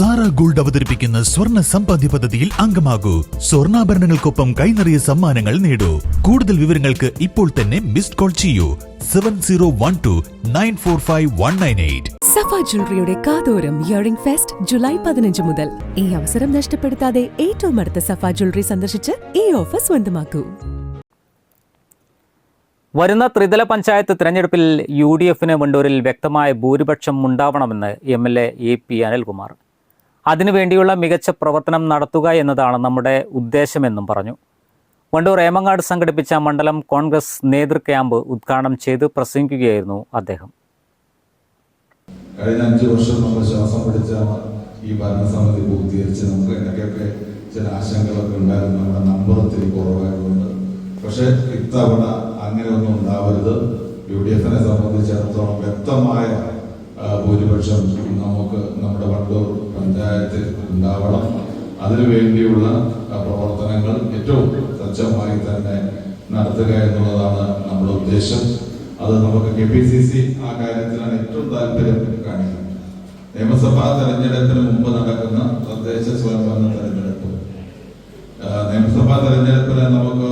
Sara gold അവതരിപ്പിക്കുന്ന സ്വർണ സമ്പാദ്യ പദ്ധതിയിൽ അംഗമാകൂ. സ്വർണാഭരണങ്ങൾക്കൊപ്പം കൈനിറിയ സമ്മാനങ്ങൾ നേടൂ. കൂടുതൽ വിവരങ്ങൾക്ക് ഇപ്പോൾ തന്നെ മിസ്ഡ് കോൾ ചെയ്യൂ. Seven zero one two nine four five one nine eight. Safa ജ്വല്ലറിയുടെ കാതോരം ഇയറിംഗ് ഫെസ്റ്റ് ജൂലൈ പതിനഞ്ച് മുതൽ. ഈ അവസരം നഷ്ടപ്പെടുത്താതെ ഏറ്റവും അടുത്ത സഫ ജ്വല്ലറി സന്ദർശിച്ച് ഈ ഓഫർ സ്വന്തമാക്കൂ. വരുന്ന ത്രിതല പഞ്ചായത്ത് തിരഞ്ഞെടുപ്പിൽ യു ഡി എഫിന് വണ്ടൂരിൽ വ്യക്തമായ ഭൂരിപക്ഷം ഉണ്ടാവണമെന്ന് M L A A P Anilkumar. അതിനുവേണ്ടിയുള്ള മികച്ച പ്രവർത്തനം നടത്തുക എന്നതാണ് നമ്മുടെ ഉദ്ദേശമെന്നും പറഞ്ഞു. വണ്ടൂർ ഏമങ്ങാട് സംഘടിപ്പിച്ച മണ്ഡലം കോൺഗ്രസ് നേതൃ ക്യാമ്പ് ഉദ്ഘാടനം ചെയ്ത് പ്രസംഗിക്കുകയായിരുന്നു അദ്ദേഹം. കഴിഞ്ഞ അഞ്ചു വർഷം നമ്മൾ ശ്വാസം പിടിച്ച ഈ ഭരണസമിതി പൂർത്തീകരിച്ച് നമുക്ക് എന്തൊക്കെയൊക്കെ ചില ആശങ്കകളൊക്കെ ഉണ്ടായിരുന്നു. നമ്മുടെ നമ്പർ ഒത്തിരി കുറവായതുകൊണ്ട്. പക്ഷെ ഇത്തവണ അങ്ങനെ ഒന്നും ഉണ്ടാവരുത്. യു ഡി എഫിനെ സംബന്ധിച്ചിടത്തോളം വ്യക്തമായ ഭൂരിപക്ഷം നമുക്ക് നമ്മുടെ വണ്ടൂർ പഞ്ചായത്തിൽ ഉണ്ടാവണം. അതിനുവേണ്ടിയുള്ള പ്രവർത്തനങ്ങൾ ഏറ്റവും സജ്ജമായി തന്നെ നടത്തുക എന്നുള്ളതാണ് നമ്മുടെ ഉദ്ദേശം. അത് നമുക്ക് കെ പി സി സി ആ കാര്യത്തിലാണ് ഏറ്റവും താല്പര്യം കാണിക്കുന്നത്. നിയമസഭാ തെരഞ്ഞെടുപ്പിന് മുമ്പ് നടക്കുന്ന തദ്ദേശ സ്വയംഭരണ തെരഞ്ഞെടുപ്പ്. നിയമസഭാ തെരഞ്ഞെടുപ്പിൽ നമുക്ക്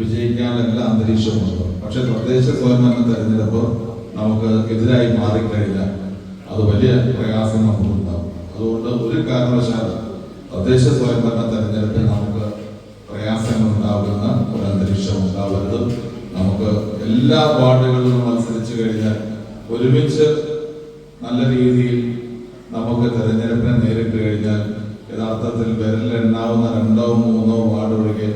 വിജയിക്കാനുള്ള എല്ലാ അന്തരീക്ഷമുണ്ട്. പക്ഷെ തദ്ദേശ സ്വയംഭരണ തെരഞ്ഞെടുപ്പ് നമുക്ക് എതിരായി മാറിക്കഴിഞ്ഞാൽ അത് വലിയ പ്രയാസം നമുക്കുണ്ടാവും അതുകൊണ്ട് ഒരു കാരണവശാലും തദ്ദേശ സ്വയംഭരണ തെരഞ്ഞെടുപ്പിൽ നമുക്ക് പ്രയാസങ്ങൾ ഉണ്ടാകുന്ന ഒരു അന്തരീക്ഷം ഉണ്ടാവരുത് നമുക്ക് എല്ലാ വാർഡുകളിലും മത്സരിച്ചു കഴിഞ്ഞാൽ ഒരുമിച്ച് നല്ല രീതിയിൽ നമുക്ക് തെരഞ്ഞെടുപ്പിനെ നേരിട്ട് കഴിഞ്ഞാൽ യഥാർത്ഥത്തിൽ വിരലിലെണ്ണാവുന്ന രണ്ടോ മൂന്നോ വാർഡ് ഒഴികെ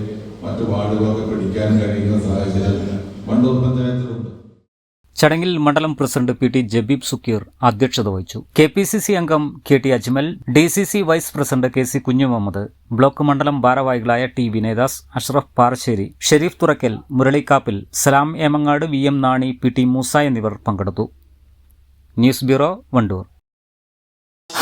മറ്റു വാർഡുകളൊക്കെ പിടിക്കാൻ കഴിയുന്ന സാഹചര്യം മണ്ടൂർ പഞ്ചായത്തിലുണ്ട്. ചടങ്ങിൽ മണ്ഡലം president P T Jabeeb Sukkeer അധ്യക്ഷത വഹിച്ചു. കെ പി സി സി അംഗം K T Ajmal D C C vice president K C Kunjumuhammad block മണ്ഡലം ഭാരവാഹികളായ T Vinayadas Ashraf Parassery Sherif Thurakkal Muralikappil Salam Emangad V M Nani P T Moosa എന്നിവർ പങ്കെടുത്തു. News bureau Wandoor.